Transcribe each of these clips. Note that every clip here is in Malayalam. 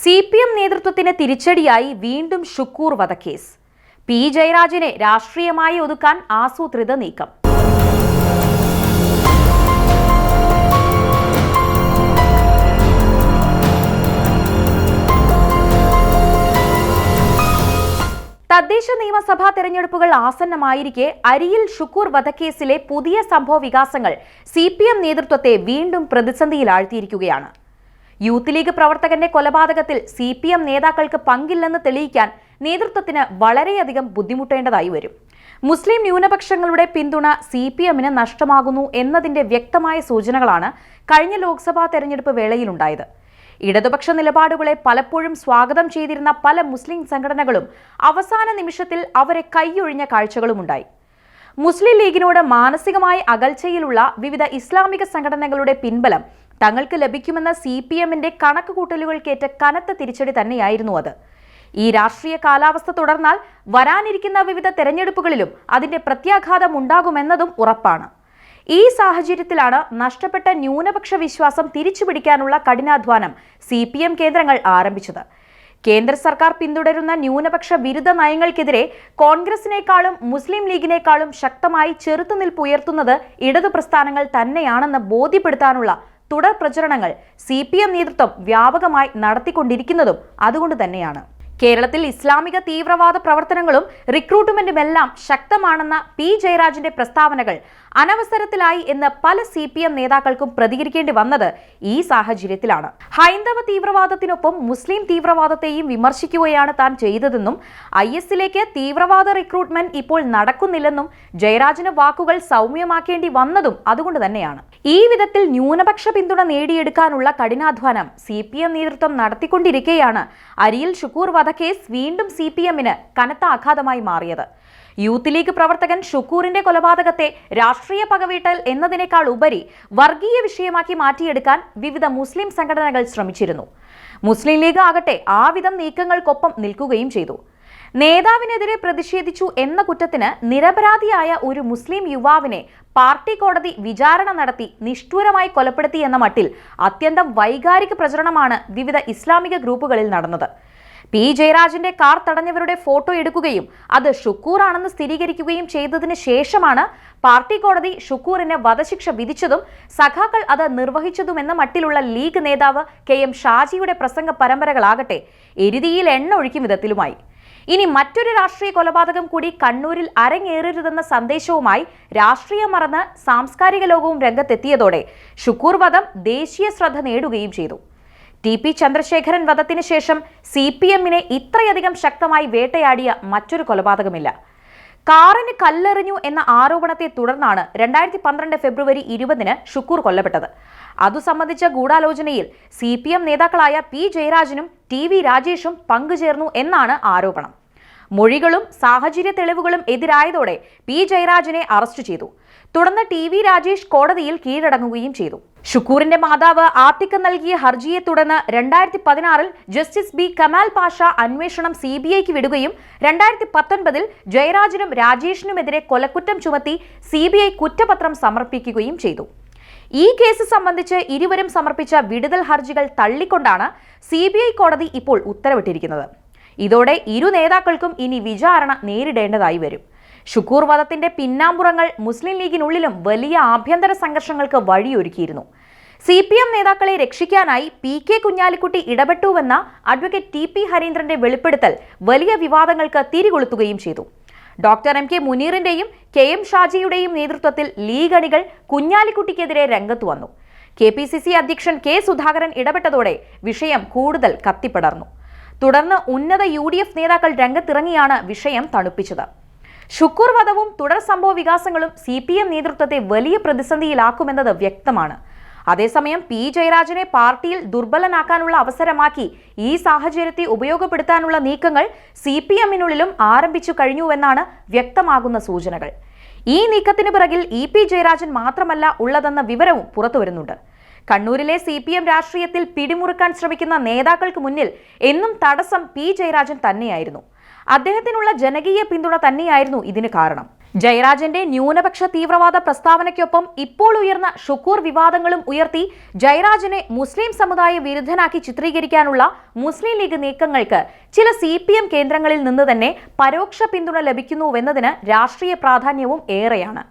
സി പി എം നേതൃത്വത്തിന് തിരിച്ചടിയായി വീണ്ടും ഷുക്കൂർ വധക്കേസ്. പി ജയരാജിനെ രാഷ്ട്രീയമായി ഒതുക്കാൻ ആസൂത്രിത നീക്കം. തദ്ദേശ നിയമസഭാ തെരഞ്ഞെടുപ്പുകൾ ആസന്നമായിരിക്കെ അരിയിൽ ഷുക്കൂർ വധക്കേസിലെ പുതിയ സംഭവ വികാസങ്ങൾ സി പി എം നേതൃത്വത്തെ വീണ്ടും പ്രതിസന്ധിയിലാഴ്ത്തിയിരിക്കുകയാണ്. യൂത്ത് ലീഗ് പ്രവർത്തകന്റെ കൊലപാതകത്തിൽ സി പി എം നേതാക്കൾക്ക് പങ്കില്ലെന്ന് തെളിയിക്കാൻ നേതൃത്വത്തിന് വളരെയധികം ബുദ്ധിമുട്ടേണ്ടതായി വരും. മുസ്ലിം ന്യൂനപക്ഷങ്ങളുടെ പിന്തുണ സി പി എമ്മിന് നഷ്ടമാകുന്നു എന്നതിന്റെ വ്യക്തമായ സൂചനകളാണ് കഴിഞ്ഞ ലോക്സഭാ തെരഞ്ഞെടുപ്പ് വേളയിലുണ്ടായത്. ഇടതുപക്ഷ നിലപാടുകളെ പലപ്പോഴും സ്വാഗതം ചെയ്തിരുന്ന പല മുസ്ലിം സംഘടനകളും അവസാന നിമിഷത്തിൽ അവരെ കൈയൊഴിഞ്ഞ കാഴ്ചകളുമുണ്ടായി. മുസ്ലിം ലീഗിനോട് മാനസികമായി അകൽച്ചയിലുള്ള വിവിധ ഇസ്ലാമിക സംഘടനകളുടെ പിൻബലം തങ്ങൾക്ക് ലഭിക്കുമെന്ന സി പി എമ്മിന്റെ കണക്കുകൂട്ടലുകൾക്കേറ്റ കനത്ത തിരിച്ചടി തന്നെയായിരുന്നു അത്. ഈ രാഷ്ട്രീയ കാലാവസ്ഥ തുടർന്നാൽ വരാനിരിക്കുന്ന വിവിധ തെരഞ്ഞെടുപ്പുകളിലും അതിന്റെ പ്രത്യാഘാതം ഉണ്ടാകുമെന്നതും ഉറപ്പാണ്. ഈ സാഹചര്യത്തിലാണ് നഷ്ടപ്പെട്ട ന്യൂനപക്ഷ വിശ്വാസം തിരിച്ചുപിടിക്കാനുള്ള കഠിനാധ്വാനം സി പി എം കേന്ദ്രങ്ങൾ ആരംഭിച്ചത്. കേന്ദ്ര സർക്കാർ പിന്തുടരുന്ന ന്യൂനപക്ഷ വിരുദ്ധ നയങ്ങൾക്കെതിരെ കോൺഗ്രസിനേക്കാളും മുസ്ലിം ലീഗിനേക്കാളും ശക്തമായി ചെറുത്തുനിൽപ്പ് ഉയർത്തുന്നത് ഇടതു പ്രസ്ഥാനങ്ങൾ തന്നെയാണെന്ന് ബോധ്യപ്പെടുത്താനുള്ള തുടർ പ്രചരണങ്ങൾ സി പി എം നേതൃത്വം വ്യാപകമായി നടത്തിക്കൊണ്ടിരിക്കുന്നതും അതുകൊണ്ട് തന്നെയാണ്. കേരളത്തിൽ ഇസ്ലാമിക തീവ്രവാദ പ്രവർത്തനങ്ങളും റിക്രൂട്ട്മെന്റുമെല്ലാം ശക്തമാണെന്ന പി ജയരാജിന്റെ പ്രസ്താവനകൾ അനവസരത്തിലായി എന്ന് പല സി പി എം നേതാക്കൾക്കും പ്രതികരിക്കേണ്ടി വന്നത് ഈ സാഹചര്യത്തിലാണ്. ഹൈന്ദവ തീവ്രവാദത്തിനൊപ്പം മുസ്ലിം തീവ്രവാദത്തെയും വിമർശിക്കുകയാണ് താൻ ചെയ്തതെന്നും ഐ എസിലേക്ക് തീവ്രവാദ റിക്രൂട്ട്മെന്റ് ഇപ്പോൾ നടക്കുന്നില്ലെന്നും ജയരാജന് വാക്കുകൾ സൗമ്യമാക്കേണ്ടി വന്നതും അതുകൊണ്ട് തന്നെയാണ്. ഈ വിധത്തിൽ ന്യൂനപക്ഷ പിന്തുണ നേടിയെടുക്കാനുള്ള കഠിനാധ്വാനം സി പി എം നേതൃത്വം നടത്തിക്കൊണ്ടിരിക്കെയാണ്. അരിയിൽ ഷുക്കൂർ വധക്കേസ് വീണ്ടും സി പി എമ്മിന് കനത്ത ആഘാതമായി മാറിയത്. യൂത്ത് ലീഗ് പ്രവർത്തകൻ ഷുക്കൂറിന്റെ കൊലപാതകത്തെ രാഷ്ട്രീയ പകവീട്ടൽ എന്നതിനേക്കാൾ ഉപരി വർഗീയ വിഷയമാക്കി മാറ്റിയെടുക്കാൻ വിവിധ മുസ്ലിം സംഘടനകൾ ശ്രമിച്ചിരുന്നു. മുസ്ലിം ലീഗ് ആകട്ടെ ആ വിധം നീക്കങ്ങൾക്കൊപ്പം നിൽക്കുകയും ചെയ്തു. നേതാവിനെതിരെ പ്രതിഷേധിച്ചു എന്ന കുറ്റത്തിന് നിരപരാധിയായ ഒരു മുസ്ലിം യുവാവിനെ പാർട്ടി കോടതി വിചാരണ നടത്തി നിഷ്ഠൂരമായി കൊലപ്പെടുത്തി എന്ന മട്ടിൽ അത്യന്തം വൈകാരിക പ്രചരണമാണ് വിവിധ ഇസ്ലാമിക ഗ്രൂപ്പുകളിൽ നടന്നത്. പി. ജയരാജന്റെ കാർ തടഞ്ഞവരുടെ ഫോട്ടോ എടുക്കുകയും അത് ഷുക്കൂറാണെന്ന് സ്ഥിരീകരിക്കുകയും ചെയ്തതിന് ശേഷമാണ് പാർട്ടി കോടതി ഷുക്കൂറിന് വധശിക്ഷ വിധിച്ചതും സഖാക്കൾ അത് നിർവഹിച്ചതുമെന്ന മട്ടിലുള്ള ലീഗ് നേതാവ് കെ. എം. ഷാജിയുടെ പ്രസംഗ പരമ്പരകളാകട്ടെ എരുതിയിൽ എണ്ണ ഒഴിക്കും വിധത്തിലുമായി. ഇനി മറ്റൊരു രാഷ്ട്രീയ കൊലപാതകം കൂടി കണ്ണൂരിൽ അരങ്ങേറരുതെന്ന സന്ദേശവുമായി രാഷ്ട്രീയം മറന്ന് സാംസ്കാരിക ലോകവും രംഗത്തെത്തിയതോടെ ഷുക്കൂർ വധം ദേശീയ ശ്രദ്ധ നേടുകയും ചെയ്തു. ടി പി ചന്ദ്രശേഖരൻ വധത്തിന് ശേഷം സി പി എമ്മിനെ ഇത്രയധികം ശക്തമായി വേട്ടയാടിയ മറ്റൊരു കൊലപാതകമില്ല. കാറിന് കല്ലെറിഞ്ഞു എന്ന ആരോപണത്തെ തുടർന്നാണ് രണ്ടായിരത്തി പന്ത്രണ്ട് ഫെബ്രുവരി ഇരുപതിന് ഷുക്കൂർ കൊല്ലപ്പെട്ടത്. അതു സംബന്ധിച്ച ഗൂഢാലോചനയിൽ സി പി എം നേതാക്കളായ പി ജയരാജനും ടി വി രാജേഷും പങ്കുചേർന്നു എന്നാണ് ആരോപണം. മൊഴികളും സാഹചര്യ തെളിവുകളും എതിരായതോടെ പി ജയരാജനെ അറസ്റ്റ് ചെയ്തു. തുടർന്ന് ടി വി രാജേഷ് കോടതിയിൽ കീഴടങ്ങുകയും ചെയ്തു. ഷുക്കൂറിന്റെ മാതാവ് ആത്തിക്ക് നൽകിയ ഹർജിയെ തുടർന്ന് രണ്ടായിരത്തി പതിനാറിൽ ജസ്റ്റിസ് ബി കമാൽ പാഷ അന്വേഷണം സി ബി ഐക്ക് വിടുകയും രണ്ടായിരത്തി പത്തൊൻപതിൽ ജയരാജനും രാജേഷിനുമെതിരെ കൊലക്കുറ്റം ചുമത്തി സി ബി ഐ കുറ്റപത്രം സമർപ്പിക്കുകയും ചെയ്തു. ഈ കേസ് സംബന്ധിച്ച് ഇരുവരും സമർപ്പിച്ച വിടുതൽ ഹർജികൾ തള്ളിക്കൊണ്ടാണ് സി ബി ഐ കോടതി ഇപ്പോൾ ഉത്തരവിട്ടിരിക്കുന്നത്. ഇതോടെ ഇരു നേതാക്കൾക്കും ഇനി വിചാരണ നേരിടേണ്ടതായി വരും. ഷുക്കൂർ വധത്തിന്റെ പിന്നാമ്പുറങ്ങൾ മുസ്ലിം ലീഗിനുള്ളിലും വലിയ ആഭ്യന്തര സംഘർഷങ്ങൾക്ക് വഴിയൊരുക്കിയിരുന്നു. സി പി എം നേതാക്കളെ രക്ഷിക്കാനായി പി കെ കുഞ്ഞാലിക്കുട്ടി ഇടപെട്ടുവെന്ന അഡ്വക്കേറ്റ് ടി പി ഹരീന്ദ്രന്റെ വെളിപ്പെടുത്തൽ വലിയ വിവാദങ്ങൾക്ക് തിരികൊളുത്തുകയും ചെയ്തു. ഡോക്ടർ എം കെ മുനീറിന്റെയും കെ എം ഷാജിയുടെയും നേതൃത്വത്തിൽ ലീഗ് അണികൾ കുഞ്ഞാലിക്കുട്ടിക്കെതിരെ രംഗത്തു വന്നു. കെ പി സി സി അധ്യക്ഷൻ കെ സുധാകരൻ ഇടപെട്ടതോടെ വിഷയം കൂടുതൽ കത്തിപ്പടർന്നു. തുടർന്ന് ഉന്നത യു ഡി എഫ് നേതാക്കൾ രംഗത്തിറങ്ങിയാണ് വിഷയം തണുപ്പിച്ചത്. ഷുക്കൂർ വധവും തുടർ സംഭവ വികാസങ്ങളും സി പി എം നേതൃത്വത്തെ വലിയ പ്രതിസന്ധിയിലാക്കുമെന്നത് വ്യക്തമാണ്. അതേസമയം പി ജയരാജനെ പാർട്ടിയിൽ ദുർബലനാക്കാനുള്ള അവസരമാക്കി ഈ സാഹചര്യത്തെ ഉപയോഗപ്പെടുത്താനുള്ള നീക്കങ്ങൾ സി പി എമ്മിനുള്ളിലും ആരംഭിച്ചു കഴിഞ്ഞുവെന്നാണ് വ്യക്തമാകുന്ന സൂചനകൾ. ഈ നീക്കത്തിന് പിറകിൽ ഇ പി ജയരാജൻ മാത്രമല്ല ഉള്ളതെന്ന വിവരവും പുറത്തുവരുന്നുണ്ട് കണ്ണൂരിലെ സി പി എം രാഷ്ട്രീയത്തിൽ പിടിമുറുക്കാൻ ശ്രമിക്കുന്ന നേതാക്കൾക്ക് മുന്നിൽ എന്നും തടസ്സം പി ജയരാജൻ തന്നെയായിരുന്നു. അദ്ദേഹത്തിനുള്ള ജനകീയ പിന്തുണ തന്നെയായിരുന്നു ഇതിന് കാരണം. ജയരാജന്റെ ന്യൂനപക്ഷ തീവ്രവാദ പ്രസ്താവനയ്ക്കൊപ്പം ഇപ്പോൾ ഉയർന്ന ഷുക്കൂർ വിവാദങ്ങളും ഉയർത്തി ജയരാജനെ മുസ്ലിം സമുദായ വിരുദ്ധനാക്കി ചിത്രീകരിക്കാനുള്ള മുസ്ലിം ലീഗ് നീക്കങ്ങൾക്ക് ചില സി കേന്ദ്രങ്ങളിൽ നിന്ന് തന്നെ പരോക്ഷ പിന്തുണ ലഭിക്കുന്നുവെന്നതിന് രാഷ്ട്രീയ പ്രാധാന്യവും ഏറെയാണ്.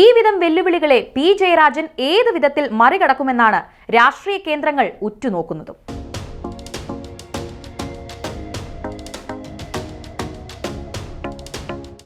ഈ വിധം വെല്ലുവിളികളെ പി ജയരാജൻ ഏതു വിധത്തിൽ മറികടക്കുമെന്നാണ് രാഷ്ട്രീയ കേന്ദ്രങ്ങൾ ഉറ്റുനോക്കുന്നതും.